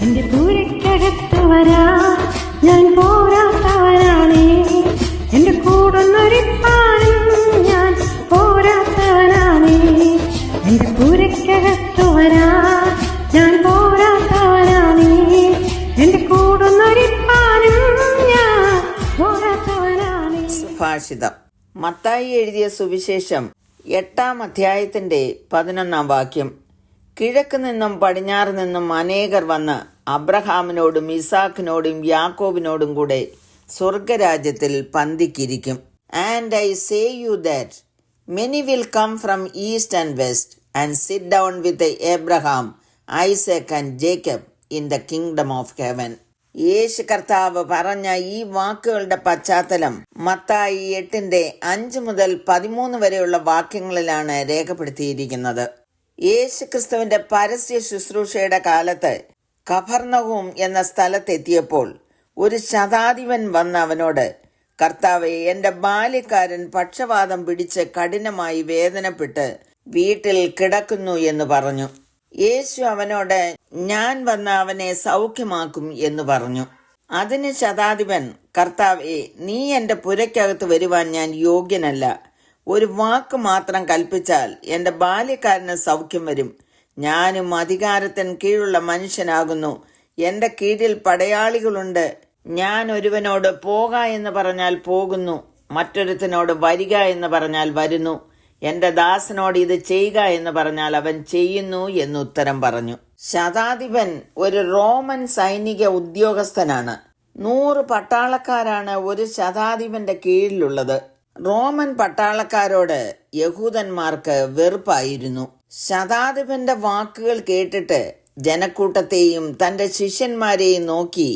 എന്റെ പൂരക്കകത്ത് വരാ. ഞാൻ പോരാത്തവനാണേ. എന്റെ കൂടുന്നൊരിപ്പാനും ഞാൻ പോരാത്തവനാണേ. എന്റെ പൂരക്കകത്ത് വരാ. ഞാൻ എന്റെ ഞാൻ മത്തായി എഴുതിയ സുവിശേഷം എട്ടാം അധ്യായത്തിന്റെ പതിനൊന്നാം വാക്യം. കിഴക്ക് നിന്നും പടിഞ്ഞാറ് നിന്നും അനേകർ വന്ന് അബ്രഹാമിനോടും ഇസാഖിനോടും യാക്കോബിനോടും കൂടെ സ്വർഗരാജ്യത്തിൽ പന്തിക്കിരിക്കും. And I say you that many will come from east and west and sit down with Abraham Isaac and Jacob in the kingdom of heaven യേശു കർത്താവ് പറഞ്ഞ ഈ വാക്കുകളുടെ പശ്ചാത്തലം മത്തായി എട്ടിന്റെ അഞ്ച് മുതൽ പതിമൂന്ന് വരെയുള്ള വാക്യങ്ങളിലാണ് രേഖപ്പെടുത്തിയിരിക്കുന്നത്. യേശു ക്രിസ്തുവിന്റെ പരസ്യ ശുശ്രൂഷയുടെ കാലത്ത് കഫർണവും എന്ന സ്ഥലത്തെത്തിയപ്പോൾ ഒരു ശതാധിപൻ വന്ന് അവനോട് കർത്താവെ എന്റെ ബാല്യക്കാരൻ പക്ഷവാതം പിടിച്ച് കഠിനമായി വേദനപ്പെട്ട് വീട്ടിൽ കിടക്കുന്നു എന്ന് പറഞ്ഞു. യേശു അവനോട് ഞാൻ വന്ന് അവനെ സൗഖ്യമാക്കും എന്ന് പറഞ്ഞു. അതിന് ശതാധിപൻ കർത്താവെ നീ എന്റെ പുരയ്ക്കകത്ത് വരുവാൻ ഞാൻ യോഗ്യനല്ല. ഒരു വാക്ക് മാത്രം കൽപ്പിച്ചാൽ എന്റെ ബാല്യക്കാരന് സൗഖ്യം വരും. ഞാനും അധികാരത്തിന് കീഴുള്ള മനുഷ്യനാകുന്നു. എന്റെ കീഴിൽ പടയാളികളുണ്ട്. ഞാൻ ഒരുവനോട് പോക എന്ന് പറഞ്ഞാൽ പോകുന്നു. മറ്റൊരുത്തനോട് വരിക എന്ന് പറഞ്ഞാൽ വരുന്നു. എന്റെ ദാസനോട് ഇത് ചെയ്യുക എന്ന് പറഞ്ഞാൽ അവൻ ചെയ്യുന്നു എന്ന് ഉത്തരം പറഞ്ഞു. ശതാധിപൻ ഒരു റോമൻ സൈനിക ഉദ്യോഗസ്ഥനാണ്. നൂറ് പട്ടാളക്കാരാണ് ഒരു ശതാധിപന്റെ കീഴിലുള്ളത്. റോമൻ പട്ടാളക്കാരോട് യഹൂദന്മാർക്ക് വെറുപ്പായിരുന്നു. ശതാധിപന്റെ വാക്കുകൾ കേട്ടിട്ട് ജനക്കൂട്ടത്തെയും തന്റെ ശിഷ്യന്മാരെയും നോക്കി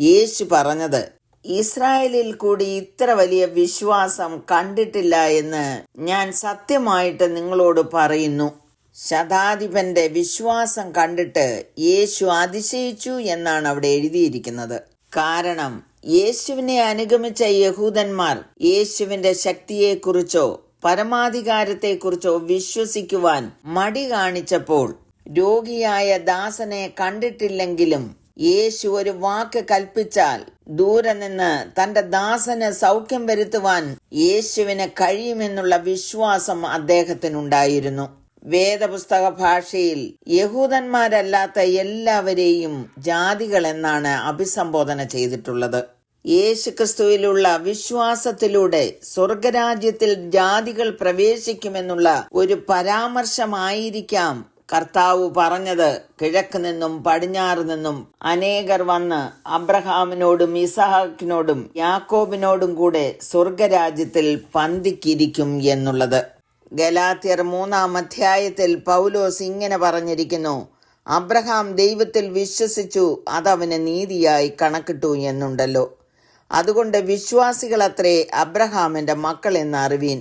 യേശു പറഞ്ഞത് ഇസ്രായേലിൽ കൂടി ഇത്ര വലിയ വിശ്വാസം കണ്ടിട്ടില്ല എന്ന് ഞാൻ സത്യമായിട്ട് നിങ്ങളോട് പറയുന്നു. ശതാധിപന്റെ വിശ്വാസം കണ്ടിട്ട് യേശു അതിശയിച്ചു എന്നാണ് അവിടെ എഴുതിയിരിക്കുന്നത്. കാരണം യേശുവിനെ അനുഗമിച്ച യഹൂദന്മാർ യേശുവിന്റെ ശക്തിയെക്കുറിച്ചോ പരമാധികാരത്തെക്കുറിച്ചോ വിശ്വസിക്കുവാൻ മടി കാണിച്ചപ്പോൾ രോഗിയായ ദാസനെ കണ്ടിട്ടില്ലെങ്കിലും യേശു ഒരു വാക്ക് കൽപ്പിച്ചാൽ ദൂരെ നിന്ന് തന്റെ ദാസന് സൗഖ്യം വരുത്തുവാൻ യേശുവിന് കഴിയുമെന്നുള്ള വിശ്വാസം അദ്ദേഹത്തിനുണ്ടായിരുന്നു. വേദപുസ്തക ഭാഷയിൽ യഹൂദന്മാരല്ലാത്ത എല്ലാവരെയും ജാതികൾ എന്നാണ് അഭിസംബോധന ചെയ്തിട്ടുള്ളത്. യേശുക്രിസ്തുവിലുള്ള വിശ്വാസത്തിലൂടെ സ്വർഗരാജ്യത്തിൽ ജാതികൾ പ്രവേശിക്കുമെന്നുള്ള ഒരു പരാമർശമായിരിക്കാം കർത്താവ് പറഞ്ഞത്. കിഴക്ക് നിന്നും പടിഞ്ഞാറ് നിന്നും അനേകർ വന്ന് അബ്രഹാമിനോടും ഇസഹാക്കിനോടും യാക്കോബിനോടും കൂടെ സ്വർഗരാജ്യത്തിൽ പന്തിക്കിരിക്കും എന്നുള്ളത്. ഗലാത്യർ മൂന്നാം അധ്യായത്തിൽ പൗലോസ് ഇങ്ങനെ പറഞ്ഞിരിക്കുന്നു അബ്രഹാം ദൈവത്തിൽ വിശ്വസിച്ചു അതവന് നീതിയായി കണക്കിട്ടു എന്നുണ്ടല്ലോ. അതുകൊണ്ട് വിശ്വാസികളത്രേ അബ്രഹാമിന്റെ മക്കൾ എന്ന് അറിവീൻ.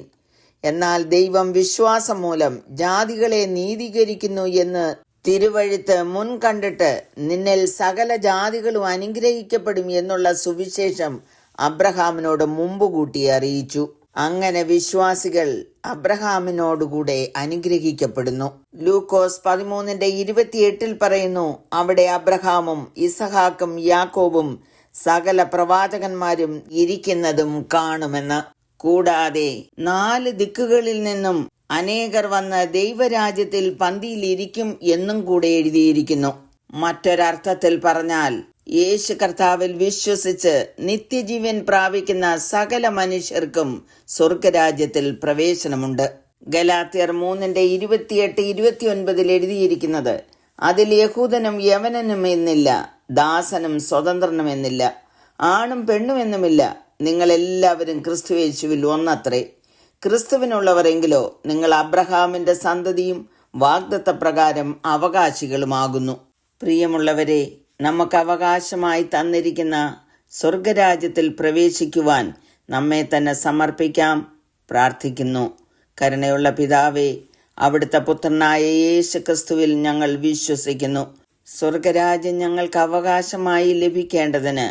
എന്നാൽ ദൈവം വിശ്വാസം മൂലം ജാതികളെ നീതീകരിക്കുന്നു എന്ന് തിരുവഴുത്ത് മുൻ കണ്ടിട്ട് നിന്നിൽ സകല ജാതികളും അനുഗ്രഹിക്കപ്പെടും എന്നുള്ള സുവിശേഷം അബ്രഹാമിനോട് മുമ്പ് കൂട്ടി അറിയിച്ചു. അങ്ങനെ വിശ്വാസികൾ അബ്രഹാമിനോടുകൂടെ അനുഗ്രഹിക്കപ്പെടുന്നു. ലൂക്കോസ് പതിമൂന്നിന്റെ ഇരുപത്തിയെട്ടിൽ പറയുന്നു അവിടെ അബ്രഹാമും ഇസഹാക്കും യാക്കോബും സകല പ്രവാചകന്മാരും ഇരിക്കുന്നതും കാണുമെന്ന്. കൂടാതെ നാല് ദിക്കുകളിൽ നിന്നും അനേകർ വന്ന് ദൈവരാജ്യത്തിൽ പന്തിയിലിരിക്കും എന്നും കൂടെ എഴുതിയിരിക്കുന്നു. മറ്റൊരർത്ഥത്തിൽ പറഞ്ഞാൽ യേശു കർത്താവിൽ വിശ്വസിച്ച് നിത്യജീവൻ പ്രാപിക്കുന്ന സകല മനുഷ്യർക്കും സ്വർഗരാജ്യത്തിൽ പ്രവേശനമുണ്ട്. ഗലാത്തിയർ മൂന്നിന്റെ ഇരുപത്തിയെട്ട് ഇരുപത്തിയൊൻപതിൽ എഴുതിയിരിക്കുന്നത് അതിൽ യഹൂദനും യവനനും എന്നില്ല ദാസനും സ്വതന്ത്രനും എന്നില്ല ആണും പെണ്ണും എന്നുമില്ല നിങ്ങൾ എല്ലാവരും ക്രിസ്തു യേശുവിൽ ഒന്നത്രേ. ക്രിസ്തുവിനുള്ളവരെങ്കിലോ നിങ്ങൾ അബ്രഹാമിന്റെ സന്തതിയും വാഗ്ദത്ത പ്രകാരം അവകാശികളുമാകുന്നു. പ്രിയമുള്ളവരെ നമുക്ക് അവകാശമായി തന്നിരിക്കുന്ന സ്വർഗരാജ്യത്തിൽ പ്രവേശിക്കുവാൻ നമ്മെ തന്നെ സമർപ്പിക്കാം പ്രാർത്ഥിക്കുന്നു. കരുണയുള്ള പിതാവേ അവിടുത്തെ പുത്രനായ യേശു ക്രിസ്തുവിൽ ഞങ്ങൾ വിശ്വസിക്കുന്നു. സ്വർഗരാജ്യം ഞങ്ങൾക്ക് അവകാശമായി ലഭിക്കേണ്ടതിന്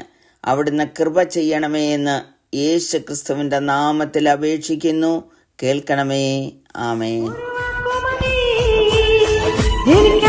അവിടുന്ന് കൃപ ചെയ്യണമേ എന്ന് യേശു ക്രിസ്തുവിന്റെ നാമത്തിൽ അപേക്ഷിക്കുന്നു. കേൾക്കണമേ. ആമേ എനിക്ക്